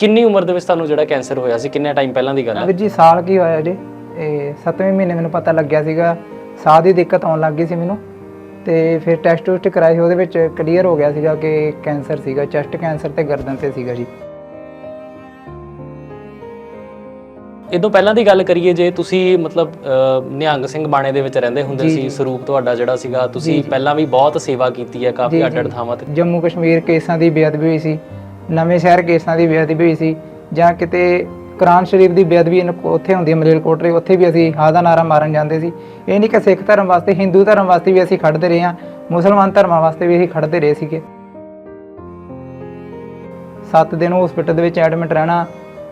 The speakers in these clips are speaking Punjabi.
ਕਿੰਨੀ ਉਮਰ ਦੇ ਵਿੱਚ ਤੁਹਾਨੂੰ ਜਿਹੜਾ ਕੈਂਸਰ ਹੋਇਆ ਸੀ? ਕਿੰਨੇ ਟਾਈਮ ਪਹਿਲਾਂ ਦੀ ਗੱਲ ਹੈ? ਵੀਰ ਜੀ ਸਾਲ ਕੀ ਹੋਇਆ ਜੀ? ਇਹ 7ਵੇਂ ਮਹੀਨੇ ਮੈਨੂੰ ਪਤਾ ਲੱਗਿਆ ਸੀਗਾ। ਸਾਹ ਦੀ ਦਿੱਕਤ ਆਉਣ ਲੱਗ ਗਈ ਸੀ ਮੈਨੂੰ। ਤੇ ਫਿਰ ਟੈਸਟ ਟੂਸਟ ਕਰਾਏ ਸੀ ਉਹਦੇ ਵਿੱਚ ਕਲੀਅਰ ਹੋ ਗਿਆ ਸੀਗਾ ਕਿ ਕੈਂਸਰ ਸੀਗਾ ਚੈਸਟ ਕੈਂਸਰ ਤੇ ਗਰਦਨ ਤੇ ਸੀਗਾ ਜੀ। ਇਦੋਂ ਪਹਿਲਾਂ ਦੀ ਗੱਲ ਕਰੀਏ ਜੇ ਤੁਸੀਂ ਮਤਲਬ ਅਹ, ਨਿਹੰਗ ਸਿੰਘ ਬਾਣੇ ਦੇ ਵਿੱਚ ਰਹਿੰਦੇ ਹੁੰਦੇ ਜੀ, ਸੀ ਜੀ। ਸਰੂਪ ਤੁਹਾਡਾ ਜਿਹੜਾ ਸੀਗਾ ਤੁਸੀਂ ਜੀ। ਪਹਿਲਾਂ ਵੀ ਬਹੁਤ ਸੇਵਾ ਕੀਤੀ ਹੈ ਕਾਫੀ ਜੀ, ਅੱਡ ਅੱਡ ਜੀ। ਥਾਵਾਂ ਤੇ। ਜੰਮੂ ਕਸ਼ਮੀਰ ਕੇਸਾਂ ਦੀ ਬੇਅਦਬੀ ਹੋਈ ਸੀ। ਨਵੇਂ ਸ਼ਹਿਰ ਕੇਸਾਂ ਦੀ ਬੇਅਦਬੀ ਹੋਈ ਸੀ ਜਾਂ ਕਿਤੇ ਕੁਰਾਨ ਸ਼ਰੀਫ ਦੀ ਬੇਅਦਬੀ ਇਨ- ਉੱਥੇ ਹੁੰਦੀ ਹੈ ਮਲੇਰਕੋਟਲੇ ਉੱਥੇ ਵੀ ਅਸੀਂ ਹਾਂ ਦਾ ਨਾਰਾ ਮਾਰਨ ਜਾਂਦੇ ਸੀ। ਇਹ ਨਹੀਂ ਕਿ ਸਿੱਖ ਧਰਮ ਵਾਸਤੇ, ਹਿੰਦੂ ਧਰਮ ਵਾਸਤੇ ਵੀ ਅਸੀਂ ਖੜਦੇ ਰਹੇ ਹਾਂ, ਮੁਸਲਮਾਨ ਧਰਮਾਂ ਵਾਸਤੇ ਵੀ ਅਸੀਂ ਖੜਦੇ ਰਹੇ ਸੀਗੇ। 7 ਦਿਨ ਹਸਪੀਟਲ ਦੇ ਵਿੱਚ ਐਡਮਿਟ ਰਹਿਣਾ,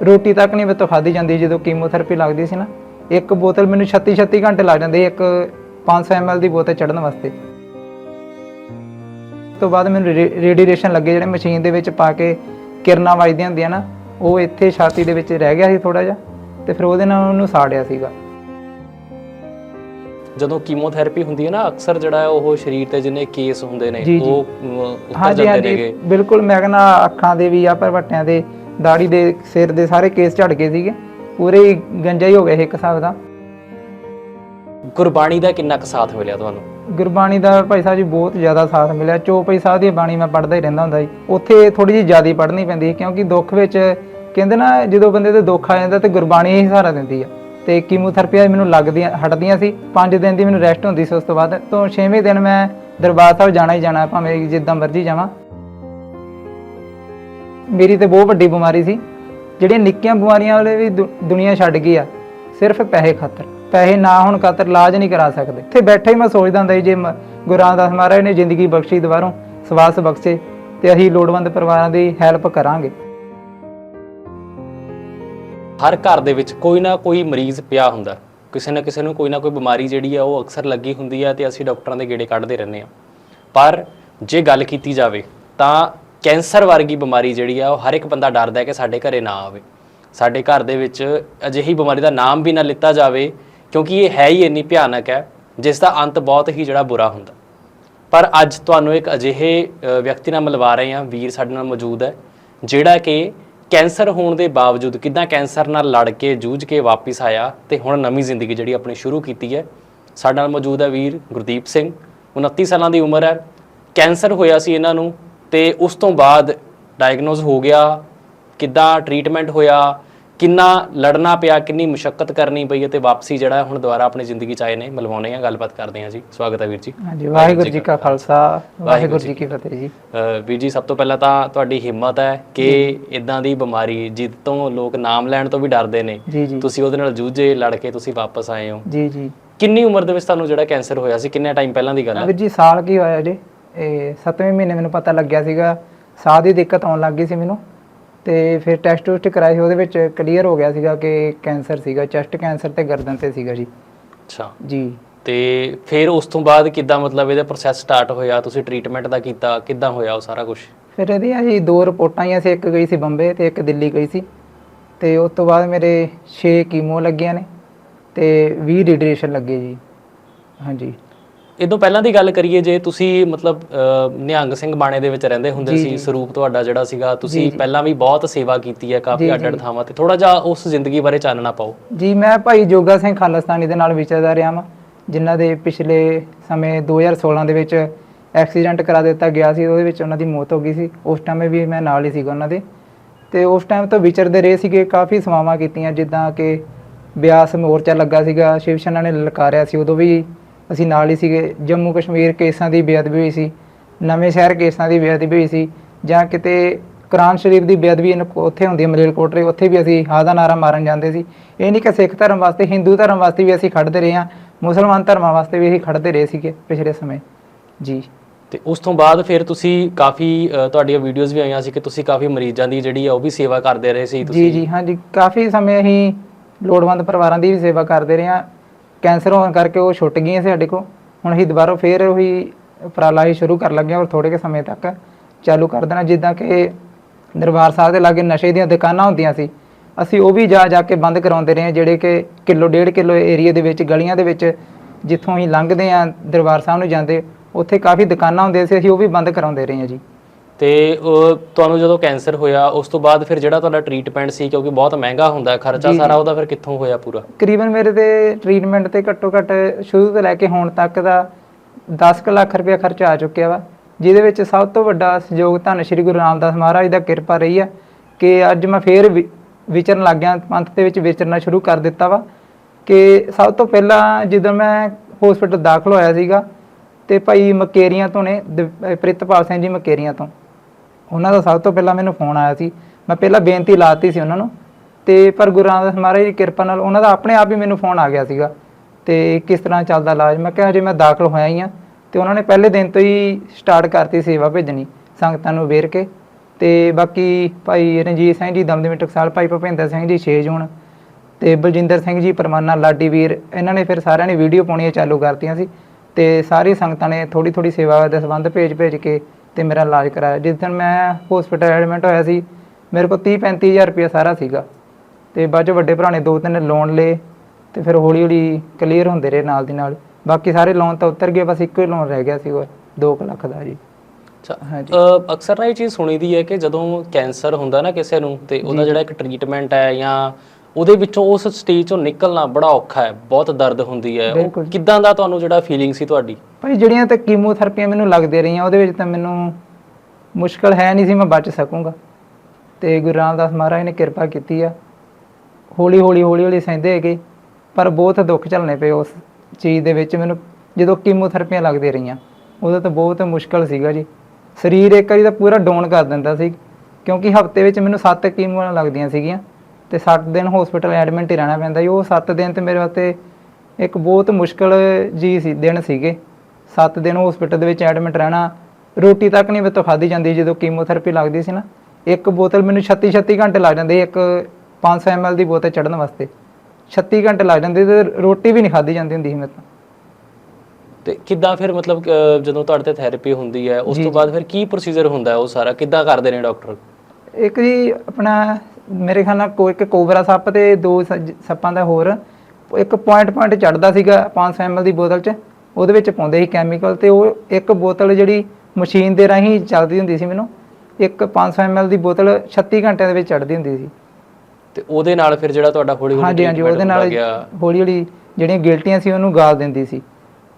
ਰੋਟੀ ਤੱਕ ਨਹੀਂ ਮੇਰੇ ਤੋਂ ਖਾਧੀ ਜਾਂਦੀ ਜਦੋਂ ਕੀਮੋਥੈਰੇਪੀ ਲੱਗਦੀ ਸੀ ਨਾ, ਇੱਕ ਬੋਤਲ ਮੈਨੂੰ 36 36 ਘੰਟੇ ਲੱਗ ਜਾਂਦੇ ਇੱਕ 500 ml ਦੀ ਬੋਤਲ ਚੜਨ ਵਾਸਤੇ। ਤੋਂ ਬਾਅਦ ਮੈਨੂੰ ਰੇਡੀਏਸ਼ਨ ਲੱਗੇ ਜਿਹੜੇ ਮਸ਼ੀਨ ਦੇ ਵਿੱਚ ਪਾ ਕੇ ਕਿਰਨਾਂ ਵੱਜਦੀਆਂ ਹੁੰਦੀਆਂ ਨਾ ਉਹ ਇੱਥੇ ਛਾਤੀ ਦੇ ਵਿੱਚ ਰਹਿ ਗਿਆ ਸੀ ਥੋੜਾ ਜਿਹਾ ਤੇ ਫਿਰ ਉਹਦੇ ਨਾਲ ਉਹਨੂੰ ਸਾੜਿਆ ਸੀਗਾ। ਜਦੋਂ ਕੀਮੋਥੈਰੇਪੀ ਹੁੰਦੀ ਹੈ ਨਾ ਅਕਸਰ ਜਿਹੜਾ ਹੈ ਉਹ ਸਰੀਰ ਤੇ ਜਿੰਨੇ ਕੇਸ ਹੁੰਦੇ ਨੇ। ਉਹ ਉੱਤਰ ਜਾਂਦੇ ਨੇਗੇ। ਬਿਲਕੁਲ ਮੈਂ ਕਹਿੰਦਾ ਅੱਖਾਂ ਦੇ ਵੀ ਆ ਭਰਵੱਟਿਆਂ ਦੇ ਦਾੜੀ ਦੇ ਸਿਰ ਦੇ ਸਾਰੇ ਕੇਸ ਝੜ ਗਏ ਸੀਗੇ। ਪੂਰੇ ਗੰਜਾ ਹੀ ਹੋ ਗਿਆ ਸੀ ਇੱਕ ਹਿਸਾਬ ਦਾ ਗੁਰਬਾਣੀ ਦਾ ਕਿੰਨਾ ਕੁ ਸਾਥ ਮਿਲਿਆ ਤੁਹਾਨੂੰ? ਗੁਰਬਾਣੀ ਦਾ ਭਾਈ ਸਾਹਿਬ ਜੀ ਬਹੁਤ ਜ਼ਿਆਦਾ ਸਾਥ ਮਿਲਿਆ। ਚੌਪਈ ਸਾਹਿਬ ਦੀ ਬਾਣੀ ਮੈਂ ਪੜ੍ਹਦਾ ਹੀ ਰਹਿੰਦਾ ਹੁੰਦਾ ਜੀ। ਉੱਥੇ ਥੋੜੀ ਜਿਹੀ ਜ਼ਿਆਦਾ ਪੜ੍ਹਨੀ ਪੈਂਦੀ ਹੈ ਕਿਉਂਕਿ ਦੁੱਖ ਵਿੱਚ ਕਹਿੰਦੇ ਨਾ, ਜਦੋਂ ਬੰਦੇ ਤੇ ਦੁੱਖ ਆ ਜਾਂਦਾ ਤੇ ਗੁਰਬਾਣੀ ਹੀ ਸਹਾਰਾ ਦਿੰਦੀ ਆ। ਤੇ ਕੀਮੋਥੈਰੇਪੀ ਮੈਨੂੰ ਲੱਗਦੀਆਂ, ਹਟਦੀਆਂ ਸੀ। 5 ਦਿਨ ਦੀ ਮੈਨੂੰ ਰੈਸਟ ਹੁੰਦੀ ਸੀ ਉਸ ਤੋਂ ਬਾਅਦ। ਤੋਂ 6ਵੇਂ ਦਿਨ ਮੈਂ ਦਰਬਾਰ ਸਾਹਿਬ ਜਾਣਾ ਹੀ ਜਾਣਾ, ਭਾਵੇਂ ਜਿੱਦਾਂ ਮਰਜ਼ੀ ਜਾਵਾਂ। ਮੇਰੀ ਤੇ ਬਹੁਤ ਵੱਡੀ ਬਿਮਾਰੀ ਸੀ। ਜਿਹੜੀਆਂ ਨਿੱਕੀਆਂ ਬਿਮਾਰੀਆਂ ਵਾਲੇ ਵੀ ਦੁ- ਦੁਨੀਆ ਛੱਡ ਗਈ ਆ, ਸਿਰਫ ਪੈਸੇ ਖਾਤਰ। ਪੈਸੇ ਨਾ ਹੋਣ ਖਾਤਰ ਇਲਾਜ ਨਹੀਂ ਕਰਾ ਸਕਦੇ। ਇੱਥੇ ਬੈਠੇ ਹੀ ਮੈਂ ਸੋਚਦਾ ਹੁੰਦਾ ਸੀ ਜੇ ਮ- ਮਹਾਰਾਜ ਨੇ ਜ਼ਿੰਦਗੀ ਬਖਸ਼ੀ ਦੁਬਾਰੋਂ ਸਵਾਸ ਬਖਸ਼ੇ ਤੇ ਅਸੀਂ ਲੋੜਵੰਦ ਪਰਿਵਾਰਾਂ ਦੀ ਹੈਲਪ ਕਰਾਂਗੇ। ਹਰ ਘਰ ਦੇ ਵਿੱਚ ਕੋਈ ਨਾ ਕੋਈ ਮਰੀਜ਼ ਪਿਆ ਹੁੰਦਾ। ਕਿਸੇ ਨਾ ਕਿਸੇ ਨੂੰ ਕੋਈ ਨਾ ਕੋਈ ਬਿਮਾਰੀ ਜਿਹੜੀ ਆ, ਉਹ ਅਕਸਰ ਲੱਗੀ ਹੁੰਦੀ ਆ ਤੇ ਅਸੀਂ ਡਾਕਟਰਾਂ ਦੇ ਗੇੜੇ ਕੱਢਦੇ ਰਹਿੰਦੇ ਆ। ਪਰ ਜੇ ਗੱਲ ਕੀਤੀ ਜਾਵੇ ਤਾਂ ਕੈਂਸਰ ਵਰਗੀ ਬਿਮਾਰੀ ਜਿਹੜੀ ਆ, ਉਹ ਹਰ ਇੱਕ ਬੰਦਾ ਡਰਦਾ ਹੈ ਕਿ ਸਾਡੇ ਘਰੇ ਨਾ ਆਵੇ। ਸਾਡੇ ਘਰ ਦੇ ਵਿੱਚ ਅਜਿਹੀ ਬਿਮਾਰੀ ਦਾ ਨਾਮ ਵੀ ਨਾ ਲਿੱਤਾ ਜਾਵੇ ਕਿਉਂਕਿ ਇਹ ਹੈ ਹੀ ਇੰਨੀ ਭਿਆਨਕ ਹੈ, ਜਿਸ ਦਾ ਅੰਤ ਬਹੁਤ ਹੀ ਜਿਹੜਾ ਬੁਰਾ ਹੁੰਦਾ। ਪਰ ਅੱਜ ਤੁਹਾਨੂੰ ਇੱਕ ਅਜਿਹੇ ਵਿਅਕਤੀ ਨਾਲ ਮਿਲਵਾ ਰਹੇ ਹਾਂ, ਵੀਰ ਸਾਡੇ ਨਾਲ ਮੌਜੂਦ ਹੈ, ਜਿਹੜਾ ਕਿ ਕੈਂਸਰ ਹੋਣ ਦੇ ਬਾਵਜੂਦ ਕਿਦਾਂ ਕੈਂਸਰ ਨਾਲ ਲੜ ਕੇ, ਜੂਝ ਕੇ ਵਾਪਸ ਆਇਆ ਤੇ ਹੁਣ ਨਵੀਂ ਜ਼ਿੰਦਗੀ ਜਿਹੜੀ ਆਪਣੀ ਸ਼ੁਰੂ ਕੀਤੀ ਹੈ। ਸਾਡੇ ਨਾਲ ਮੌਜੂਦ ਹੈ ਵੀਰ ਗੁਰਦੀਪ ਸਿੰਘ 29 ਸਾਲਾਂ ਦੀ ਉਮਰ ਹੈ। ਕੈਂਸਰ ਹੋਇਆ ਸੀ ਇਹਨਾਂ ਨੂੰ ਤੇ ਉਸ ਤੋਂ ਬਾਅਦ ਡਾਇਗਨੋਸ ਹੋ ਗਿਆ, ਕਿੱਦਾਂ ਟ੍ਰੀਟਮੈਂਟ ਹੋਇਆ ਕਿੰਨਾ ਲੜਨਾ ਪਿਆ ਕਿੰਨੀ ਮੁਸ਼ਕਲ ਕਰਨੀ ਪਈ ਅਤੇ ਵਾਪਸੀ ਜਿਹੜਾ ਹੁਣ ਦੁਬਾਰਾ ਆਪਣੀ ਜ਼ਿੰਦਗੀ ਚ ਆਏ ਨੇ ਮਿਲਵਾਉਣੇ ਆ ਗੱਲਬਾਤ ਕਰਦੇ ਹਾਂ ਜੀ। ਸਵਾਗਤ ਹੈ ਵੀਰ ਜੀ। ਹਾਂਜੀ ਵਾਹਿਗੁਰੂ ਜੀ ਕਾ ਖਾਲਸਾ ਵਾਹਿਗੁਰੂ ਜੀ ਕੀ ਫਤਿਹ ਜੀ। ਵੀਰ ਜੀ ਸਭ ਤੋਂ ਪਹਿਲਾਂ ਤਾਂ ਤੁਹਾਡੀ ਹਿੰਮਤ ਹੈ ਕਿ ਇਦਾਂ ਦੀ ਬਿਮਾਰੀ ਜਿੱਦ ਤੋਂ ਲੋਕ ਨਾਮ ਲੈਣ ਤੋਂ ਵੀ ਡਰਦੇ ਨੇ। ਤੁਸੀਂ ਉਹਦੇ ਨਾਲ ਜੂਝੇ ਲੜ ਕੇ ਤੁਸੀਂ ਵਾਪਸ ਆਏ ਹੋ। ਜੀ ਜੀ। ਕਿੰਨੀ ਉਮਰ ਦੇ ਵਿੱਚ ਤੁਹਾਨੂੰ ਜਿਹੜਾ ਕੈਂਸਰ ਹੋਇਆ ਸੀ? ਕਿੰਨੇ ਟਾਈਮ ਪਹਿਲਾਂ ਦੀ ਗੱਲ ਹੈ? ਵੀਰ ਜੀ ਸਾਲ ਕੀ ਹੋਇਆ ਜੀ? ਇਹ 7ਵੇਂ ਮਹੀਨੇ ਮੈਨੂੰ ਪਤਾ ਲੱਗਿਆ ਸੀਗਾ। ਸਾਹ ਦੀ ਦਿੱਕਤ ਆਉਣ ਲੱਗ ਗਈ ਸੀ ਮੈਨੂੰ। ਤੇ ਫਿਰ ਟੈਸਟ ਟੂਸਟ ਕਰਾਏ ਸੀ ਉਹਦੇ ਵਿੱਚ ਕਲੀਅਰ ਹੋ ਗਿਆ ਸੀਗਾ ਕਿ ਕੈਂਸਰ ਸੀਗਾ ਚੈਸਟ ਕੈਂਸਰ ਤੇ ਗਰਦਨ ਤੇ ਸੀਗਾ ਜੀ। ਅੱਛਾ। ਜੀ। ਤੇ ਫਿਰ ਉਸ ਤੋਂ ਬਾਅਦ ਕਿੱਦਾਂ ਮਤਲਬ ਇਹਦਾ ਪ੍ਰੋਸੈਸ ਸਟਾਰਟ ਹੋਇਆ ਤੁਸੀਂ ਟ੍ਰੀਟਮੈਂਟ ਦਾ ਕੀਤਾ ਕਿੱਦਾਂ ਹੋਇਆ ਉਹ ਸਾਰਾ ਕੁਝ ਫਿਰ ਇਹਦੀਆਂ ਜੀ ਦੋ ਰਿਪੋਰਟਾਂ ਆਈਆਂ ਸੀ ਇੱਕ ਗਈ ਸੀ ਬੰਬੇ ਤੇ ਇੱਕ ਦਿੱਲੀ ਗਈ ਸੀ। ਤੇ ਉਸ ਤੋਂ ਬਾਅਦ ਮੇਰੇ 6 ਕੀਮੋ ਲੱਗੀਆਂ ਨੇ ਤੇ 20 ਰੇਡੀਏਸ਼ਨ ਲੱਗੇ ਜੀ। ਹਾਂਜੀ। ਇਦੋਂ ਪਹਿਲਾਂ ਦੀ ਗੱਲ ਕਰੀਏ ਜੇ ਤੁਸੀਂ ਮਤਲਬ ਨਿਹੰਗ ਸਿੰਘ ਬਾਣੇ ਦੇ ਵਿੱਚ ਰਹਿੰਦੇ ਹੁੰਦੇ ਸੀ। ਸਰੂਪ ਤੁਹਾਡਾ ਜਿਹੜਾ ਸੀਗਾ ਤੁਸੀਂ। ਪਹਿਲਾਂ ਵੀ ਬਹੁਤ ਸੇਵਾ ਕੀਤੀ ਹੈ ਕਾਫੀ ਜੀ, ਅੱਡ ਅੱਡ ਜੀ। ਥਾਵਾਂ ਤੇ ਥੋੜਾ ਜਿਹਾ ਉਸ ਜ਼ਿੰਦਗੀ ਬਾਰੇ ਚਾਨਣਾ ਪਾਓ ਜੀ ਮੈਂ ਭਾਈ ਜੋਗਾ ਸਿੰਘ ਖਾਲਸਤਾਨੀ ਦੇ ਨਾਲ ਵਿਚਰਦਾ ਰਿਹਾ ਹਾਂ ਜਿਨ੍ਹਾਂ ਦੇ ਪਿਛਲੇ ਸਮੇਂ 2016 ਦੇ ਵਿੱਚ ਐਕਸੀਡੈਂਟ ਕਰਾ ਦਿੱਤਾ ਗਿਆ ਸੀ ਉਹਦੇ ਵਿੱਚ ਉਹਨਾਂ ਦੀ ਮੌਤ ਹੋ ਗਈ ਸੀ ਉਸ ਟਾਈਮ ਵੀ ਮੈਂ ਨਾਲ ਹੀ ਸੀਗਾ ਉਹਨਾਂ ਦੇ ਤੇ ਉਸ ਟਾਈਮ ਤੋਂ ਵਿਚਰਦੇ ਰਹੇ ਸੀਗੇ ਕਾਫੀ ਸੇਵਾਵਾਂ ਕੀਤੀਆਂ ਜਿੱਦਾਂ ਕਿ ਬਿਆਸ ਮੋਰਚਾ ਲੱਗਾ ਸੀਗਾ ਸ਼ਿਵ ਸੈਨਾ ਨੇ ਲਲਕਾਰਿਆ ਸੀ ਉਦੋਂ ਵੀ ਅਸੀਂ ਨਾਲ ਹੀ ਸੀਗੇ। ਜੰਮੂ ਕਸ਼ਮੀਰ ਕੇਸਾਂ ਦੀ ਬੇਅਦਬੀ ਹੋਈ ਸੀ। ਨਵੇਂ ਸ਼ਹਿਰ ਕੇਸਾਂ ਦੀ ਬੇਅਦਬੀ ਹੋਈ ਸੀ। ਜਾਂ ਕਿਤੇ ਕੁਰਾਨ ਸ਼ਰੀਫ ਦੀ ਬੇਅਦਬੀ ਉੱਥੇ ਹੁੰਦੀ ਹੈ ਮਲੇਰਕੋਟਲੇ ਉੱਥੇ ਵੀ ਅਸੀਂ ਹਾਂ ਦਾ ਨਾਰਾ ਮਾਰਨ ਜਾਂਦੇ ਸੀ। ਇਹ ਨਹੀਂ ਕਿ ਸਿੱਖ ਧਰਮ ਵਾਸਤੇ ਹਿੰਦੂ ਧਰਮ ਵਾਸਤੇ ਵੀ ਅਸੀਂ ਖੜਦੇ ਰਹੇ ਹਾਂ ਮੁਸਲਮਾਨ ਧਰਮਾਂ ਵਾਸਤੇ ਵੀ ਅਸੀਂ ਖੜਦੇ ਰਹੇ ਸੀਗੇ ਪਿਛਲੇ ਸਮੇਂ। ਜੀ। ਤੇ ਉਸ ਤੋਂ ਬਾਅਦ ਫਿਰ ਤੁਸੀਂ ਕਾਫੀ ਤੁਹਾਡੀਆਂ ਵੀਡੀਓਜ਼ ਵੀ ਆਈਆਂ ਸੀ ਕਿ ਤੁਸੀਂ ਕਾਫੀ ਮਰੀਜ਼ਾਂ ਦੀ ਜਿਹੜੀ ਆ ਉਹ ਵੀ ਸੇਵਾ ਕਰਦੇ ਰਹੇ ਸੀ ਜੀ ਤੁਸੀਂ। ਜੀ ਹਾਂਜੀ। ਕਾਫੀ ਸਮੇਂ ਅਸੀਂ ਲੋੜਵੰਦ ਪਰਿਵਾਰਾਂ ਦੀ ਵੀ ਸੇਵਾ ਕਰਦੇ ਰਹੇ ਹਾਂ। ਕੈਂਸਰ ਹੋਣ ਕਰਕੇ ਉਹ ਛੁੱਟ ਗਈਆਂ ਸੀ ਸਾਡੇ ਕੋਲ। ਹੁਣ ਅਸੀਂ ਦੁਬਾਰਾ ਫੇਰ ਉਹੀ ਉਪਰਾਲਾ ਹੀ ਸ਼ੁਰੂ ਕਰ ਲੱਗੇ ਹਾਂ ਔਰ ਥੋੜੇ ਕੇ ਸਮੇਂ ਤੱਕ ਚਾਲੂ ਕਰ ਦੇਣਾ। ਜਿੱਦਾਂ ਕਿ ਦਰਬਾਰ ਸਾਹਿਬ ਦੇ ਲਾਗੇ ਨਸ਼ੇ ਦੀਆਂ ਦੁਕਾਨਾਂ ਹੁੰਦੀਆਂ ਸੀ, ਅਸੀਂ ਉਹ ਵੀ ਜਾ ਜਾ ਕੇ ਬੰਦ ਕਰਾਉਂਦੇ ਰਹੇ ਹਾਂ, ਜਿਹੜੇ ਕਿ ਕਿਲੋ, ਡੇਢ ਕਿਲੋ ਏਰੀਆ ਦੇ ਵਿੱਚ, ਗਲੀਆਂ ਦੇ ਵਿੱਚ ਜਿੱਥੋਂ ਅਸੀਂ ਲੰਘਦੇ ਹਾਂ, ਦਰਬਾਰ ਸਾਹਿਬ ਨੂੰ ਜਾਂਦੇ, ਉੱਥੇ ਕਾਫੀ ਦੁਕਾਨਾਂ ਹੁੰਦੀਆਂ ਸੀ, ਅਸੀਂ ਉਹ ਵੀ ਬੰਦ ਕਰਾਉਂਦੇ ਰਹੇ ਹਾਂ ਜੀ। ਤੇ ਤੁਹਾਨੂੰ ਜਦੋਂ ਕੈਂਸਰ ਹੋਇਆ ਉਸ ਤੋਂ ਬਾਅਦ ਫਿਰ ਜਿਹੜਾ ਤੁਹਾਡਾ ਟ੍ਰੀਟਮੈਂਟ ਸੀ ਕਿਉਂਕਿ ਬਹੁਤ ਮਹਿੰਗਾ ਹੁੰਦਾ ਖਰਚਾ ਸਾਰਾ ਉਹਦਾ ਫਿਰ ਕਿੱਥੋਂ ਹੋਇਆ ਪੂਰਾ? ਤਕਰੀਬਨ ਮੇਰੇ ਤੇ ਟ੍ਰੀਟਮੈਂਟ ਤੇ ਘੱਟੋ ਘੱਟ ਸ਼ੁਰੂ ਤੋਂ ਲੈ ਕੇ ਹੁਣ ਤੱਕ ਦਾ 10 ਕੁ ਲੱਖ ਰੁਪਏ ਖਰਚਾ ਆ ਚੁੱਕਿਆ ਵਾ ਜਿਹਦੇ ਵਿੱਚ ਸਭ ਤੋਂ ਵੱਡਾ ਸਹਿਯੋਗ ਧੰਨ ਸ਼੍ਰੀ ਗੁਰੂ ਰਾਮਦਾਸ ਮਹਾਰਾਜ ਦਾ ਕਿਰਪਾ ਰਹੀ ਆ ਕਿ ਅੱਜ ਮੈਂ ਫੇਰ ਵਿਚਰਨ ਲੱਗ ਗਿਆ ਪੰਥ ਦੇ ਵਿੱਚ ਵਿਚਰਨਾ ਸ਼ੁਰੂ ਕਰ ਦਿੱਤਾ ਵਾ ਕਿ ਸਭ ਤੋਂ ਪਹਿਲਾਂ ਜਦੋਂ ਮੈਂ ਹਸਪੀਟਲ ਦਾਖਲ ਹੋਇਆ ਸੀਗਾ ਤੇ ਭਾਈ ਮਕੇਰੀਆਂ ਤੋਂ ਨੇ ਪ੍ਰਿਤਪਾਲ ਸਿੰਘ ਜੀ ਮਕੇਰੀਆਂ ਤੋਂ। ਉਹਨਾਂ ਦਾ ਸਭ ਤੋਂ ਪਹਿਲਾਂ ਮੈਨੂੰ ਫੋਨ ਆਇਆ ਸੀ। ਮੈਂ ਪਹਿਲਾਂ ਬੇਨਤੀ ਲਾਤੀ ਸੀ ਉਹਨਾਂ ਨੂੰ। ਤੇ ਪਰ ਗੁਰੂ ਰਾਮਦਾਸ ਮਹਾਰਾਜ ਦੀ ਕਿਰਪਾ ਨਾਲ ਉਹਨਾਂ ਦਾ ਆਪਣੇ ਆਪ ਹੀ ਮੈਨੂੰ ਫੋਨ ਆ ਗਿਆ ਸੀਗਾ। ਤੇ ਕਿਸ ਤਰ੍ਹਾਂ ਚੱਲਦਾ ਇਲਾਜ? ਮੈਂ ਕਿਹਾ ਹਜੇ ਮੈਂ ਦਾਖਲ ਹੋਇਆ ਹੀ ਆ ਤੇ ਉਹਨਾਂ ਨੇ ਪਹਿਲੇ ਦਿਨ ਤੋਂ ਹੀ ਸਟਾਰਟ ਕਰਤੀ ਸੇਵਾ ਭੇਜਣੀ ਸੰਗਤਾਂ ਨੂੰ ਵੇਰ ਕੇ। ਤੇ ਬਾਕੀ ਭਾਈ ਰਣਜੀਤ ਸਿੰਘ ਜੀ, ਦਮਦਮੀ ਟਕਸਾਲ, ਭਾਈ ਭਪਿੰਦਰ ਸਿੰਘ ਜੀ 6 ਜੂਨ ਤੇ ਬਲਜਿੰਦਰ ਸਿੰਘ ਜੀ, ਪਰਮਾਨਾ, ਲਾਡੀ ਵੀਰ, ਇਹਨਾਂ ਨੇ ਫਿਰ ਸਾਰਿਆਂ ਨੇ ਵੀਡੀਓ ਪਾਉਣੀਆਂ ਚਾਲੂ ਕਰਤੀਆਂ ਸੀ। ਤੇ ਸਾਰੀ ਸੰਗਤਾਂ ਨੇ ਥੋੜੀ ਥੋੜੀ ਸੇਵਾ ਦੇ ਸੰਬੰਧ ਭੇਜ ਭੇਜ ਕੇ ਤੇ ਮੇਰਾ ਇਲਾਜ ਕਰਾਇਆ। ਜਿਸ ਦਿਨ ਮੈਂ ਹਸਪੀਟਲ ਐਡਮਿਟ ਹੋਇਆ ਸੀ ਮੇਰੇ ਕੋਲ 30 35000 ਰੁਪਏ ਸਾਰਾ ਸੀਗਾ। ਤੇ ਬਾਅਦ 'ਚ ਵੱਡੇ ਭਰਾ ਨੇ ਦੋ ਤਿੰਨ ਲੋਨ ਲਏ ਤੇ ਫਿਰ ਹੌਲੀ ਹੌਲੀ ਕਲੀਅਰ ਹੁੰਦੇ ਰਹੇ ਨਾਲ ਦੀ ਨਾਲ। ਬਾਕੀ ਸਾਰੇ ਲੋਨ ਤਾਂ ਉਤਰ ਗਏ ਬਸ ਇੱਕੋ ਹੀ ਲੋਨ ਰਹਿ ਗਿਆ ਸੀ ਉਹ 2 ਲੱਖ ਦਾ ਜੀ। ਅੱਛਾ ਅਕਸਰ ਨਾ ਇਹ ਚੀਜ਼ ਸੁਣੀਦੀ ਹੈ ਕਿ ਜਦੋਂ ਕੈਂਸਰ ਹੁੰਦਾ ਨਾ ਕਿਸੇ ਨੂੰ ਤੇ ਉਹਦਾ ਜਿਹੜਾ ਇੱਕ ਟ੍ਰੀਟਮੈਂਟ ਹੈ ਜਾਂ ਉਹਦੇ ਵਿੱਚੋਂ ਉਸ ਸਟੇਜ ਚੋਂ ਨਿਕਲਣਾ ਬੜਾ ਔਖਾ ਹੈ ਬਹੁਤ ਦਰਦ ਹੁੰਦੀ ਹੈ। ਉਹ ਬਿਲਕੁਲ। ਕਿੱਦਾਂ ਦਾ ਤੁਹਾਨੂੰ ਜਿਹੜਾ ਫੀਲਿੰਗ ਸੀ ਤੁਹਾਡੀ? ਭਾਈ ਜਿਹੜੀਆਂ ਤਾਂ ਕੀਮੋਥੈਰੇਪੀਆਂ ਮੈਨੂੰ ਲੱਗਦੇ ਰਹੀਆਂ ਉਹਦੇ ਵਿੱਚ ਤਾਂ ਮੈਨੂੰ ਮੁਸ਼ਕਲ ਹੈ ਨਹੀਂ ਸੀ ਮੈਂ ਬਚ ਸਕੂੰਗਾ। ਤੇ ਗੁਰੂ ਰਾਮਦਾਸ ਮਹਾਰਾਜ ਨੇ ਕਿਰਪਾ ਕੀਤੀ ਆ। ਹੌਲੀ ਹੌਲੀ ਹੌਲੀ ਹੌਲੀ ਸਹਿੰਦੇ ਹੈਗੇ ਪਰ ਬਹੁਤ ਦੁੱਖ ਝੱਲਣੇ ਪਏ ਉਸ ਚੀਜ਼ ਦੇ ਵਿੱਚ। ਮੈਨੂੰ ਜਦੋਂ ਕੀਮੋਥੈਰੇਪੀਆਂ ਲੱਗਦੇ ਰਹੀਆਂ ਉਦੋਂ ਤਾਂ ਬਹੁਤ ਮੁਸ਼ਕਲ ਸੀਗਾ ਜੀ। ਸਰੀਰ ਇੱਕ ਵਾਰੀ ਤਾਂ ਪੂਰਾ ਡਾਊਨ ਕਰ ਦਿੰਦਾ ਸੀ ਕਿਉਂਕਿ ਹਫ਼ਤੇ ਵਿੱਚ ਮੈਨੂੰ 7 ਕੀਮੋਆਂ ਲੱਗਦੀਆਂ ਸੀਗੀਆਂ। ਤੇ 7 ਦਿਨ ਹਸਪੀਟਲ ਐਡਮਿਟ ਹੀ ਰਹਿਣਾ ਪੈਂਦਾ ਸੀ ਉਹ 7 ਦਿਨ ਤੇ ਮੇਰੇ ਵਾਸਤੇ ਇੱਕ ਬਹੁਤ ਮੁਸ਼ਕਲ ਜੀ ਸੀ ਦਿਨ ਸੀਗੇ। 7 ਦਿਨ ਹਸਪੀਟਲ ਦੇ ਵਿੱਚ ਐਡਮਿਟ ਰਹਿਣਾ ਰੋਟੀ ਤੱਕ ਨਹੀਂ ਮੇਰੇ ਤੋਂ ਖਾਧੀ ਜਾਂਦੀ ਜਦੋਂ ਕੀਮੋਥੈਰੇਪੀ ਲੱਗਦੀ ਸੀ ਨਾ। ਇੱਕ ਬੋਤਲ ਮੈਨੂੰ 36 36 ਘੰਟੇ ਲੱਗ ਜਾਂਦੇ ਇੱਕ 500 ml ਦੀ ਬੋਤਲ ਚੜਨ ਵਾਸਤੇ। 36 ਘੰਟੇ ਲੱਗ ਜਾਂਦੇ ਤੇ ਰੋਟੀ ਵੀ ਨਹੀਂ ਖਾਧੀ ਜਾਂਦੀ ਹੁੰਦੀ ਸੀ ਮੇਰੇ ਤੋਂ। ਕਿੱਦਾਂ ਫਿਰ ਮਤਲਬ ਜਦੋਂ ਤੁਹਾਡੇ ਤੇ ਥੈਰੇਪੀ ਹੁੰਦੀ ਹੈ ਉਸ ਤੋਂ ਬਾਅਦ ਫਿਰ ਕੀ ਪ੍ਰੋਸੀਜਰ ਹੁੰਦਾ ਹੈ ਉਹ ਸਾਰਾ? ਕਿੱਦਾਂ ਕਰਦੇ ਨੇ ਡਾਕਟਰ? ਇੱਕ ਜੀ ਆਪਣਾ ਮੇਰੇ ਖਿਆਲ ਨਾਲ ਕੋਈ ਇੱਕ ਕੋਬਰਾ ਸੱਪ ਤੇ ਦੋ ਸ- ਸੱਪਾਂ ਦਾ ਹੋਰ ਇੱਕ ਪੁਆਇੰਟ ਪੁਆਇੰਟ ਚੜਦਾ ਸੀਗਾ 500 ml ਦੀ ਬੋਤਲ 'ਚ ਉਹਦੇ ਵਿੱਚ ਪਾਉਂਦੇ ਸੀ ਕੈਮੀਕਲ ਤੇ ਉਹ ਇੱਕ ਬੋਤਲ ਜਿਹੜੀ ਮਸ਼ੀਨ ਦੇ ਰਾਹੀਂ ਚੱਲਦੀ ਹੁੰਦੀ ਸੀ ਮੈਨੂੰ ਇੱਕ 500 ml ਦੀ ਬੋਤਲ 36 ਘੰਟਿਆਂ ਦੇ ਵਿੱਚ ਚੜਦੀ ਹੁੰਦੀ ਸੀ। ਤੇ ਉਹਦੇ ਨਾਲ ਫਿਰ ਜਿਹੜਾ ਤੁਹਾਡਾ ਹੌਲੀ ਹੌਲੀ ਹਾਂਜੀ ਹਾਂਜੀ treatment ਉਹਦੇ ਹੁੰਦਾ ਨਾਲ ਗਿਆ। ਹੌਲੀ ਹੌਲੀ ਜਿਹੜੀਆਂ ਗਿਲਟੀਆਂ ਸੀ ਉਹਨੂੰ ਗਾਲ ਦਿੰਦੀ ਸੀ।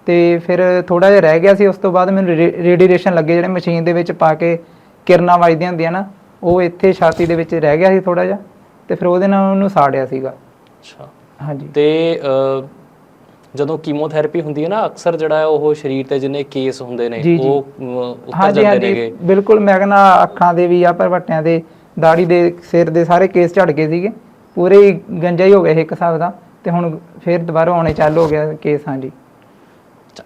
ਤੇ ਫਿਰ ਥੋੜਾ ਜਿਹਾ ਰਹਿ ਗਿਆ ਸੀ ਉਸ ਤੋਂ ਬਾਅਦ ਮੈਨੂੰ ਰੇਡੀਏਸ਼ਨ ਲੱਗੇ ਜਿਹੜੇ ਮਸ਼ੀਨ ਦੇ ਵਿੱਚ ਪਾ ਕੇ ਕਿਰਨਾਂ ਵੱਜਦੀਆਂ ਹੁੰਦੀਆਂ ਨਾ ਉਹ ਇੱਥੇ ਛਾਤੀ ਦੇ ਵਿੱਚ ਰਹਿ ਗਿਆ ਸੀ ਥੋੜਾ ਜਿਹਾ ਤੇ ਫਿਰ ਉਹਦੇ ਨਾਲ ਉਹਨੂੰ ਸਾੜਿਆ ਸੀਗਾ। ਅੱਛਾ। ਹਾਂਜੀ। ਤੇ ਜਦੋਂ ਕੀਮੋਥੈਰੇਪੀ ਹੁੰਦੀ ਹੈ ਨਾ ਅਕਸਰ ਜਿਹੜਾ ਹੈ ਉਹ ਸਰੀਰ ਤੇ ਜਿੰਨੇ ਕੇਸ ਹੁੰਦੇ ਨੇ ਜੀ, ਜੀ। ਉਹ ਉੱਤਰ ਹਾਂਜੀ ਜਾਂਦੇ ਹਾਂਜੀ। ਨੇਗੇ। ਬਿਲਕੁਲ ਮੈਂ ਕਹਿੰਦਾ ਅੱਖਾਂ ਦੇ ਵੀ ਆ ਭਰਵੱਟਿਆਂ ਦੇ ਦਾੜੀ ਦੇ ਸਿਰ ਦੇ ਸਾਰੇ ਕੇਸ ਝੜ ਗਏ ਸੀਗੇ। ਪੂਰੇ ਹੀ ਗੰਜਾ ਹੀ ਹੋ ਗਿਆ ਸੀ ਇੱਕ ਹਿਸਾਬ ਦਾ। ਤੇ ਹੁਣ ਫਿਰ ਦੁਬਾਰਾ ਆਉਣੇ ਚਾਲੂ ਹੋ ਗਿਆ ਕੇਸ ਹਾਂਜੀ।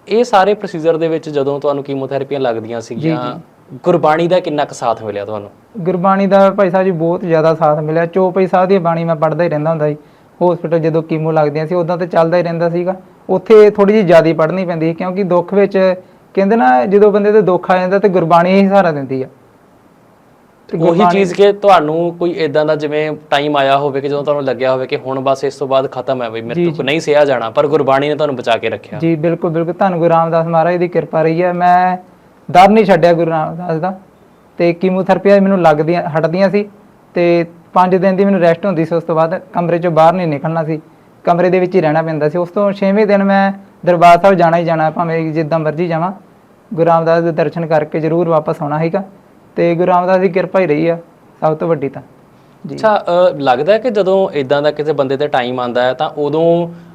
ਇਹ ਸਾਰੇ ਪ੍ਰੋਸੀਜਰ ਦੇ ਵਿੱਚ ਜਦੋਂ ਤੁਹਾਨੂੰ ਕੀਮੋਥੈਰੇਪੀਆਂ ਲੱਗਦੀਆਂ ਸੀਗੀਆਂ ਗੁਰਬਾਣੀ ਦਾ ਕਿੰਨਾ ਕੁ ਸਾਥ ਮਿਲਿਆ ਤੁਹਾਨੂੰ? ਗੁਰਬਾਣੀ ਦਾ ਭਾਈ ਸਾਹਿਬ ਜੀ ਬਹੁਤ ਜ਼ਿਆਦਾ ਸਾਥ ਮਿਲਿਆ। ਚੋਪਈ ਸਾਹਿਬ ਦੀ ਬਾਣੀ ਮੈਂ ਪੜ੍ਹਦਾ ਹੀ ਰਹਿੰਦਾ ਹੁੰਦਾ ਸੀ। ਹਸਪੀਟਲ ਜਦੋਂ ਕੀਮੋ ਲੱਗਦੀਆਂ ਸੀ ਉਦਾਂ ਤਾਂ ਚੱਲਦਾ ਹੀ ਰਹਿੰਦਾ ਸੀਗਾ। ਉੱਥੇ ਥੋੜੀ ਜਿਹੀ ਜ਼ਿਆਦਾ ਪੜ੍ਹਨੀ ਪੈਂਦੀ ਸੀ ਕਿਉਂਕਿ ਦੁੱਖ ਵਿੱਚ ਕਹਿੰਦੇ ਨਾ ਜਦੋਂ ਬੰਦੇ ਤੇ ਦੁੱਖ ਆ ਜਾਂਦਾ ਤੇ ਗੁਰਬਾਣੀ ਹੀ ਸਹਾਰਾ ਦਿੰਦੀ ਆ। ਉਹੀ ਚੀਜ਼ ਕਿ ਤੁਹਾਨੂੰ ਕੋਈ ਇਦਾਂ ਦਾ ਜਿਵੇਂ ਟਾਈਮ ਆਇਆ ਹੋਵੇ ਕਿ ਜਦੋਂ ਤੁਹਾਨੂੰ ਲੱਗਿਆ ਹੋਵੇ ਕਿ ਹੁਣ ਬਸ ਇਸ ਤੋਂ ਬਾਅਦ ਖਤਮ ਹੈ ਬਈ ਮੇਰੇ ਤੋਂ ਨਹੀਂ ਸਿਆ ਜਾਣਾ ਪਰ ਗੁਰਬਾਣੀ ਨੇ ਤੁਹਾਨੂੰ ਬਚਾ ਕੇ ਰੱਖਿਆ। ਜੀ ਬਿਲਕੁਲ ਬਿਲਕੁਲ। ਧੰਨ ਗੁਰੂ ਰਾਮਦਾਸ ਮਹਾਰਾਜ ਦੀ ਕਿਰਪਾ ਰਹੀ ਹੈ। ਮੈਂ ਦਰ ਨਹੀਂ ਛੱਡਿਆ ਗੁਰੂ ਰਾਮਦਾਸ ਦਾ। ਤੇ ਕੀਮੋਥੈਰੇਪੀਆਂ ਮੈਨੂੰ ਲੱਗਦੀਆਂ ਹਟਦੀਆਂ ਸੀ। ਤੇ 5 ਦਿਨ ਦੀ ਮੈਨੂੰ ਰੈਸਟ ਹੁੰਦੀ ਸੀ ਉਸ ਤੋਂ ਬਾਅਦ ਕਮਰੇ ਚੋਂ ਬਾਹਰ ਨਹੀਂ ਨਿਕਲਣਾ ਸੀ। ਕਮਰੇ ਦੇ ਵਿੱਚ ਹੀ ਰਹਿਣਾ ਪੈਂਦਾ ਸੀ। ਉਸ ਤੋਂ 6ਵੇਂ ਦਿਨ ਮੈਂ ਦਰਬਾਰ ਸਾਹਿਬ ਜਾਣਾ ਹੀ ਜਾਣਾ ਭਾਵੇਂ ਜਿੱਦਾਂ ਮਰਜ਼ੀ ਜਾਵਾਂ। ਗੁਰੂ ਰਾਮਦਾਸ ਦੇ ਦਰਸ਼ਨ ਕਰਕੇ ਜ਼ਰੂਰ ਵਾਪਸ ਆਉਣਾ ਹੈਗਾ ਤੇ ਗੁਰੂ ਰਾਮਦਾਸ ਦੀ ਕਿਰਪਾ ਹੀ ਰਹੀ ਆ ਸਭ ਤੋਂ ਵੱਡੀ ਤਾਂ। ਜੀ। ਅੱਛਾ ਲੱਗਦਾ ਕਿ ਜਦੋਂ ਇਦਾਂ ਦਾ ਕਿਸੇ ਬੰਦੇ ਤੇ ਟਾਈਮ ਆਂਦਾ ਹੈ ਤਾਂ ਉਦੋਂ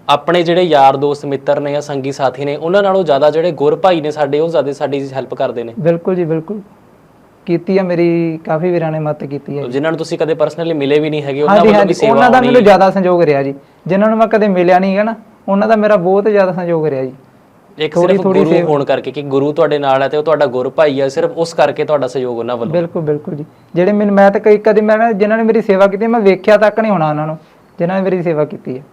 ਆਪਣੇ ਜਿਹੜੇ ਯਾਰ ਦੋਸਤ ਮਿੱਤਰ ਨੇ ਜਾਂ ਸੰਗੀ ਸਾਥੀ ਨੇ ਉਹਨਾਂ ਨਾਲੋਂ ਜ਼ਿਆਦਾ ਜਿਹੜੇ ਗੁਰ ਭਾਈ ਨੇ ਸਾਡੇ ਉਹ ਜ਼ਿਆਦਾ ਸਾਡੀ ਹੈਲਪ ਕਰਦੇ ਨੇ? ਬਿਲਕੁਲ ਜੀ ਬਿਲਕੁਲ। ਕੀਤੀ ਆ ਮੇਰੀ ਕਾਫੀ ਵੀਰਾਂ ਨੇ ਮਦਦ ਕੀਤੀ ਹੈ ਜਿਨ੍ਹਾਂ ਨੂੰ ਤੁਸੀਂ ਕਦੇ ਪਰਸਨਲੀ ਮਿਲੇ ਵੀ ਨਹੀਂ ਹੈਗੇ ਉਹਨਾਂ ਵੱਲੋਂ ਵੀ ਸੇਵਾ ਉਹਨਾਂ ਦਾ ਮੈਨੂੰ ਜ਼ਿਆਦਾ ਸੰਯੋਗ ਰਿਹਾ ਜੀ। ਜਿਨ੍ਹਾਂ ਨੂੰ ਮੈਂ ਕਦੇ ਮਿਲਿਆ ਨਹੀਂ ਹੈਗਾ ਨਾ ਉਹਨਾਂ ਦਾ ਮੇਰਾ ਬਹੁਤ ਜ਼ਿਆਦਾ ਸੰਯੋਗ ਰਿਹਾ ਜੀ। ਇੱਕ ਸਿਰਫ ਗੁਰੂ ਹੋਣ ਕਰਕੇ ਕਿ ਗੁਰੂ ਤੁਹਾਡੇ ਨਾਲ ਹੈ ਤੇ ਉਹ ਤੁਹਾਡਾ ਗੁਰ ਭਾਈ ਹੈ ਸਿਰਫ ਉਸ ਕਰਕੇ ਤੁਹਾਡਾ ਸਹਿਯੋਗ ਉਹਨਾਂ ਵੱਲੋਂ। ਬਿਲਕੁਲ ਬਿਲਕੁਲ ਜੀ। ਜਿਹੜੇ ਮੈਨੂੰ ਮੈਂ ਤਾਂ ਕਈ ਕਦੇ ਮੈਂ ਨਾ ਜਿਨ੍ਹਾਂ ਨੇ ਮੇਰੀ ਸੇਵਾ ਕੀਤੀ ਮੈਂ ਵੇਖਿਆ ਤੱਕ ਨਹੀਂ ਹੋਣਾ ਉਹਨਾਂ ਨੂੰ ਜਿਨ੍ਹਾਂ ਨੇ ਮੇਰੀ ਸੇਵਾ ਕੀਤੀ ਹੈ।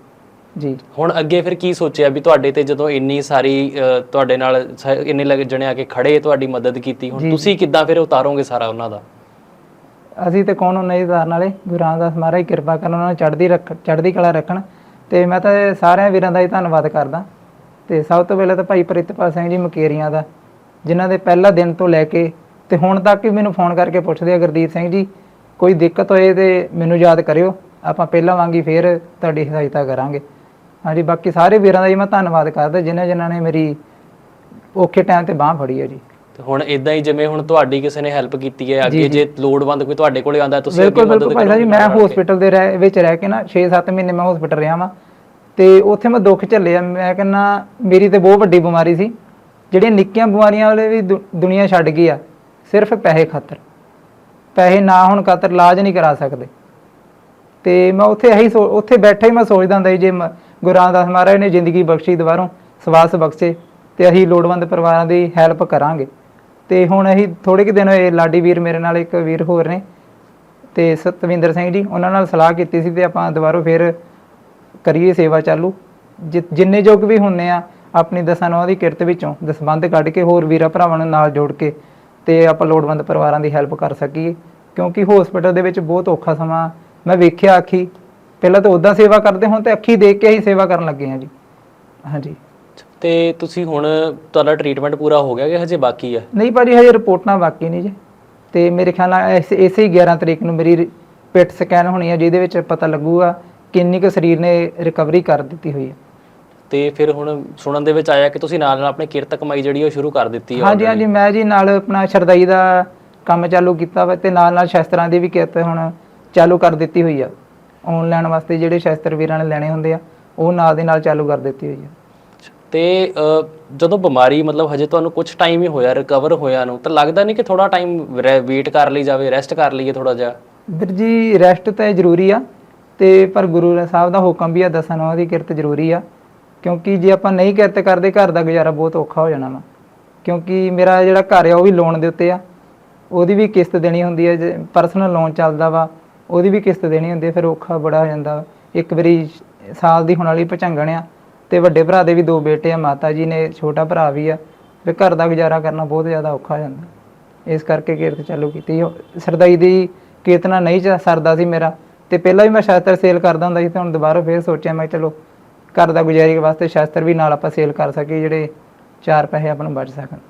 ਜੀ। ਹੁਣ ਅੱਗੇ ਫਿਰ ਕੀ ਸੋਚਿਆ ਵੀ ਤੁਹਾਡੇ ਤੇ ਜਦੋਂ ਇੰਨੀ ਸਾਰੀ ਅ, ਤੁਹਾਡੇ ਨਾਲ ਸ- ਇੰਨੇ ਲੱਗ ਜਣੇ ਆ ਕੇ ਖੜੇ ਤੁਹਾਡੀ ਮਦਦ ਕੀਤੀ ਹੁਣ ਤੁਸੀਂ ਕਿੱਦਾਂ ਫਿਰ ਉਤਾਰੋਗੇ ਸਾਰਾ ਉਹਨਾਂ ਦਾ? ਅਸੀਂ ਤੇ ਕੌਣ ਨਹੀਂ ਧਾਰਨ ਵਾਲੇ? ਗੁਰੂ ਰਾਮਦਾਸ ਮਹਾਰਾਜ ਕਿਰਪਾ ਕਰਨ ਉਹਨਾਂ ਨੂੰ ਚੜ੍ਹਦੀ ਰੱਖ ਚੜ੍ਹਦੀ ਕਲਾ ਰੱਖਣ। ਤੇ ਮੈਂ ਤਾਂ ਸਾਰਿਆਂ ਵੀਰਾਂ ਦਾ ਹੀ ਧੰਨਵਾਦ ਕਰਦਾ। ਤੇ ਸਭ ਤੋਂ ਪਹਿਲਾਂ ਤਾਂ ਭਾਈ ਪ੍ਰਿਤਪਾਲ ਸਿੰਘ ਜੀ ਮਕੇਰੀਆਂ ਦਾ ਜਿਨ੍ਹਾਂ ਦੇ ਪਹਿਲਾ ਦਿਨ ਤੋਂ ਲੈ ਕੇ ਤੇ ਹੁਣ ਤੱਕ ਵੀ ਮੈਨੂੰ ਫੋਨ ਕਰਕੇ ਪੁੱਛਦੇ ਆ ਗੁਰਦੀਪ ਸਿੰਘ ਜੀ ਕੋਈ ਦਿੱਕਤ ਹੋਏ ਤੇ ਮੈਨੂੰ ਯਾਦ ਕਰਿਓ ਆਪਾਂ ਪਹਿਲਾਂ ਵਾਂਗੀ ਫੇਰ ਤੁਹਾਡੀ ਸਹਾਇਤਾ ਕਰਾਂਗੇ। ਹਾਂਜੀ ਬਾਕੀ ਸਾਰੇ ਵੀਰਾਂ ਦਾ ਜੀ ਮੈਂ ਧੰਨਵਾਦ ਕਰਦਾ ਜਿਨ੍ਹਾਂ ਜਿਨ੍ਹਾਂ ਨੇ ਮੇਰੀ ਔਖੇ ਟਾਈਮ ਤੇ ਬਾਹ ਫੜੀ ਹੈ ਜੀ। ਤੇ ਹੁਣ ਇਦਾਂ ਹੀ ਜਿਵੇਂ ਹੁਣ ਤੁਹਾਡੀ ਕਿਸੇ ਨੇ ਹੈਲਪ ਕੀਤੀ ਹੈ ਅੱਗੇ ਜੀ, ਲੋੜਵੰਦ ਕੋਈ ਤੁਹਾਡੇ ਕੋਲੇ ਆਂਦਾ ਤੁਸੀਂ ਅੱਗੇ ਬਿਲਕੁਲ ਮਦਦ ਬਿਲਕੁਲ ਭਾਈ ਸਾਹਿਬ ਜੀ ਮੈਂ ਹਸਪੀਟਲ ਦੇ ਰਹਿ- ਵਿੱਚ ਰਹਿ ਕੇ ਨਾ 6-7 ਮਹੀਨੇ ਮੈਂ ਹਸਪੀਟਲ ਰਿਹਾ ਵਾਂ। ਤੇ ਉੱਥੇ ਮੈਂ ਦੁੱਖ ਝੱਲਿਆ ਮੈਂ ਕਹਿੰਦਾ, ਮੇਰੀ ਤੇ ਬਹੁਤ ਵੱਡੀ ਬਿਮਾਰੀ ਸੀ। ਜਿਹੜੀਆਂ ਨਿੱਕੀਆਂ ਬਿਮਾਰੀਆਂ ਵਾਲੇ ਵੀ ਦੁ- ਦੁਨੀਆ ਛੱਡ ਗਈ ਆ, ਸਿਰਫ ਪੈਸੇ ਖਾਤਰ। ਪੈਸੇ ਨਾ ਹੋਣ ਖਾਤਰ ਇਲਾਜ ਨਹੀਂ ਕਰਾ ਸਕਦੇ। ਤੇ ਮੈਂ ਉੱਥੇ ਇਹੀ ਸੋ- ਉੱਥੇ ਬੈਠਾ ਹੀ ਮੈਂ ਸੋਚਦਾ ਹੁੰਦਾ ਸੀ, ਜੇ ਮ- ਗੁਰੂ ਰਾਮਦਾਸ ਮਹਾਰਾਜ ਨੇ ਜ਼ਿੰਦਗੀ ਬਖਸ਼ੀ ਦੁਬਾਰੋਂ ਸਵਾਸ ਬਖਸ਼ੇ, ਤੇ ਅਸੀਂ ਲੋੜਵੰਦ ਪਰਿਵਾਰਾਂ ਦੀ ਹੈਲਪ ਕਰਾਂਗੇ। ਤੇ ਹੁਣ ਅਸੀਂ ਥੋੜੇ ਕਿ ਦਿਨ ਹੋਏ, ਲਾਡੀ ਵੀਰ ਮੇਰੇ ਨਾਲ ਇੱਕ ਵੀਰ ਹੋਰ ਨੇ, ਤੇ ਸਤਵਿੰਦਰ ਸਿੰਘ ਜੀ, ਉਹਨਾਂ ਨਾਲ ਸਲਾਹ ਕੀਤੀ ਸੀ ਤੇ ਆਪਾਂ ਦੁਬਾਰਾ ਫਿਰ ਕਰੀਏ ਸੇਵਾ ਚਾਲੂ। ਜਿੰਨੇ ਯੋਗ ਵੀ ਹੁੰਨੇ ਆ ਆਪਣੀ ਦਸਾਂ ਨੌਂ ਦੀ ਕਿਰਤ ਵਿੱਚੋਂ ਦਸਬੰਧ ਕੱਢ ਕੇ ਹੋਰ ਵੀਰਾਂ ਭਰਾਵਾਂ ਨੂੰ ਨਾਲ ਜੋੜ ਕੇ ਤੇ ਆਪਾਂ ਲੋੜਵੰਦ ਪਰਿਵਾਰਾਂ ਦੀ ਹੈਲਪ ਕਰ ਸਕੀਏ। ਕਿਉਂਕਿ ਹਸਪੀਟਲ ਦੇ ਵਿੱਚ ਬਹੁਤ ਔਖਾ ਸਮਾਂ ਮੈਂ ਵੇਖਿਆ ਅੱਖੀ। ਪਹਿਲਾਂ ਤਾਂ ਉਦਾਂ ਸੇਵਾ ਕਰਦੇ ਹੁਣ ਤੇ ਅੱਖੀ ਦੇਖ ਕੇ ਹੀ ਸੇਵਾ ਕਰਨ ਲੱਗੇ ਆ ਜੀ। ਹਾਂਜੀ। ਤੇ ਤੁਸੀਂ ਹੁਣ ਤੁਹਾਡਾ ਟ੍ਰੀਟਮੈਂਟ ਪੂਰਾ ਹੋ ਗਿਆ ਕਿ ਹਜੇ ਬਾਕੀ ਹੈ ਨਹੀਂ ਭਾਜੀ ਹਜੇ ਰਿਪੋਰਟਾਂ ਬਾਕੀ ਨਹੀਂ ਜੀ। ਤੇ ਮੇਰੇ ਖਿਆਲ ਨਾਲ ਇਸੇ ਇਸੇ ਹੀ 11 ਤਰੀਕ ਨੂੰ ਮੇਰੀ ਪਿਟ ਸਕੈਨ ਹੋਣੀ ਹੈ ਜਿਹਦੇ ਵਿੱਚ ਪਤਾ ਲੱਗੂਗਾ ਕਿੰਨੀ ਕੁ ਸਰੀਰ ਨੇ ਰਿਕਵਰੀ ਕਰ ਦਿੱਤੀ ਹੋਈ ਹੈ। ਤੇ ਫਿਰ ਹੁਣ ਸੁਣਨ ਦੇ ਵਿੱਚ ਆਇਆ ਕਿ ਤੁਸੀਂ ਨਾਲ ਨਾਲ ਆਪਣੀ ਕਿਰਤ ਕਮਾਈ ਜਿਹੜੀ ਉਹ ਸ਼ੁਰੂ ਕਰ ਦਿੱਤੀ ਹੈ ਹਾਂਜੀ ਹਾਂਜੀ ਮੈਂ ਜੀ ਨਾਲ ਆਪਣਾ ਸ਼ਰਦਾਈ ਦਾ ਕੰਮ ਚਾਲੂ ਕੀਤਾ ਵਾ ਤੇ ਨਾਲ ਨਾਲ ਸ਼ਸਤਰਾਂ ਦੀ ਵੀ ਕਿਰਤ ਹੁਣ ਚਾਲੂ ਕਰ ਦਿੱਤੀ ਹੋਈ ਆ। ਆਨਲਾਈਨ ਵਾਸਤੇ ਜਿਹੜੇ ਸ਼ਸਤਰ ਵੀਰਾਂ ਨੇ ਲੈਣੇ ਹੁੰਦੇ ਆ ਉਹ ਨਾਲ ਦੇ ਨਾਲ ਚਾਲੂ ਕਰ ਦਿੱਤੀ ਹੋਈ ਆ। ਤੇ ਜਦੋਂ ਬਿਮਾਰੀ ਮਤਲਬ ਹਜੇ ਤੁਹਾਨੂੰ ਕੁਝ ਟਾਈਮ ਹੀ ਹੋਇਆ ਰਿਕਵਰ ਹੋਇਆ ਨੂੰ ਤਾਂ ਲੱਗਦਾ ਨਹੀਂ ਕਿ ਥੋੜਾ ਟਾਈਮ ਵੇਟ ਕਰ ਲਈ ਜਾਵੇ ਰੈਸਟ ਕਰ ਲਈਏ ਥੋੜਾ ਜਿਹਾ? ਵੀਰ ਜੀ ਰੈਸਟ ਤਾਂ ਜ਼ਰੂਰੀ ਆ ਤੇ ਪਰ ਗੁਰੂ ਸਾਹਿਬ ਦਾ ਹੁਕਮ ਵੀ ਆ ਦਸਾਂ ਨੌਂ ਦੀ ਕਿਰਤ ਜ਼ਰੂਰੀ ਆ। ਕਿਉਂਕਿ ਜੇ ਆਪਾਂ ਨਹੀਂ ਕਿਰਤ ਕਰਦੇ, ਘਰ ਦਾ ਗੁਜ਼ਾਰਾ ਬਹੁਤ ਔਖਾ ਹੋ ਜਾਣਾ ਵਾ। ਕਿਉਂਕਿ ਮੇਰਾ ਜਿਹੜਾ ਘਰ ਆ, ਉਹ ਵੀ ਲੋਨ ਦੇ ਉੱਤੇ ਆ। ਉਹਦੀ ਵੀ ਕਿਸ਼ਤ ਦੇਣੀ ਹੁੰਦੀ ਹੈ ਜੇ ਪਰਸਨਲ ਲੋਨ ਚੱਲਦਾ ਵਾ, ਉਹਦੀ ਵੀ ਕਿਸ਼ਤ ਦੇਣੀ ਹੁੰਦੀ ਹੈ ਫਿਰ ਔਖਾ ਬੜਾ ਹੋ ਜਾਂਦਾ ਵਾ। ਇੱਕ ਵਾਰੀ ਸਾਲ ਦੀ ਹੋਣ ਵਾਲੀ ਭਚੰਗਣ ਆ, ਤੇ ਵੱਡੇ ਭਰਾ ਦੇ ਵੀ ਦੋ ਬੇਟੇ ਆ, ਮਾਤਾ ਜੀ ਨੇ, ਛੋਟਾ ਭਰਾ ਵੀ ਆ ਵੀ ਘਰ ਦਾ ਗੁਜ਼ਾਰਾ ਕਰਨਾ ਬਹੁਤ ਜ਼ਿਆਦਾ ਔਖਾ ਹੋ ਜਾਂਦਾ। ਇਸ ਕਰਕੇ ਕਿਰਤ ਚਾਲੂ ਕੀਤੀ। ਸਰਦਾਈ ਦੀ ਕੀਰਤਨਾ ਨਹੀਂ ਚ- ਸਰਦਾ ਸੀ ਮੇਰਾ। ਤੇ ਪਹਿਲਾਂ ਵੀ ਮੈਂ ਸ਼ਾਸਤਰ ਸੇਲ ਕਰਦਾ ਹੁੰਦਾ ਸੀ ਤੇ ਹੁਣ ਦੁਬਾਰਾ ਫੇਰ ਸੋਚਿਆ, ਮੈਂ ਚਲੋ ਘਰ ਦਾ ਗੁਜ਼ਾਰੀ ਵਾਸਤੇ ਸ਼ਾਸਤਰ ਵੀ ਨਾਲ ਆਪਾਂ ਸੇਲ ਕਰ ਸਕੀਏ, ਜਿਹੜੇ ਚਾਰ ਪੈਸੇ ਆਪਾਂ ਨੂੰ ਬਚ ਸਕਣ।